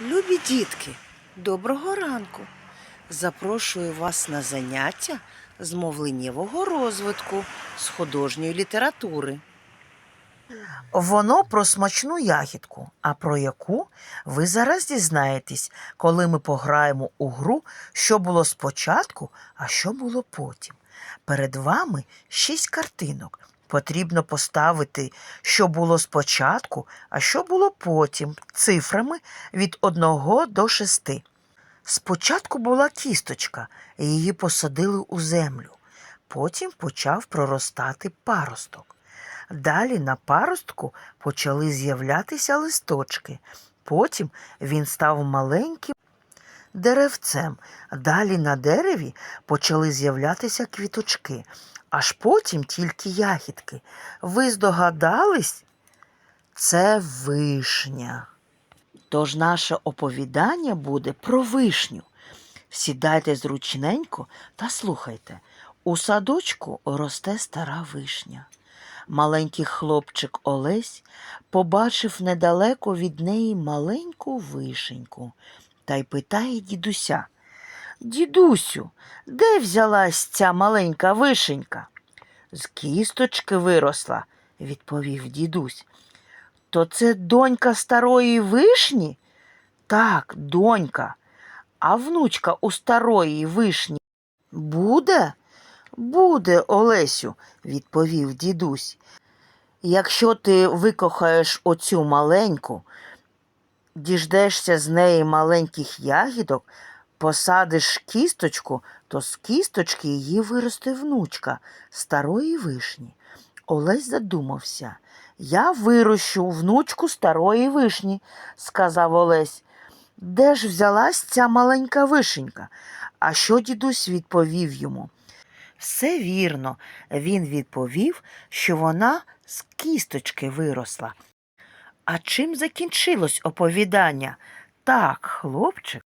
Любі дітки, доброго ранку! Запрошую вас на заняття з мовленнєвого розвитку з художньої літератури. Воно про смачну ягідку, а про яку ви зараз дізнаєтесь, коли ми пограємо у гру, що було спочатку, а що було потім. Перед вами шість картинок. Потрібно поставити, що було спочатку, а що було потім, цифрами від 1 до 6. Спочатку була кісточка, її посадили у землю. Потім почав проростати паросток. Далі на паростку почали з'являтися листочки. Потім він став маленьким деревцем. Далі на дереві почали з'являтися квіточки, аж потім тільки ягідки. Ви здогадались? Це вишня. Тож наше оповідання буде про вишню. Сідайте зручненько та слухайте. У садочку росте стара вишня. Маленький хлопчик Олесь побачив недалеко від неї маленьку вишеньку та й питає дідуся. Дідусю, де взялась ця маленька вишенька? З кісточки виросла, відповів дідусь. То це донька старої вишні? Так, донька. А внучка у старої вишні буде? Буде, Олесю, відповів дідусь. Якщо ти викохаєш оцю маленьку, діждешся з неї маленьких ягідок, посадиш кісточку, то з кісточки її виросте внучка старої вишні. Олесь задумався. Я вирощу внучку старої вишні, сказав Олесь. Де ж взялась ця маленька вишенька? А що дідусь відповів йому? Все вірно, він відповів, що вона з кісточки виросла. А чим закінчилось оповідання? Так, хлопчик.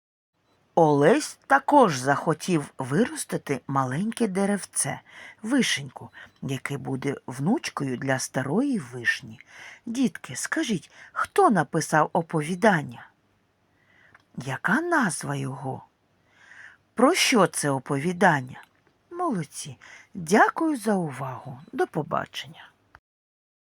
Олесь також захотів виростити маленьке деревце, вишеньку, яке буде внучкою для старої вишні. Дітки, скажіть, хто написав оповідання? Яка назва його? Про що це оповідання? Молодці. Дякую за увагу. До побачення.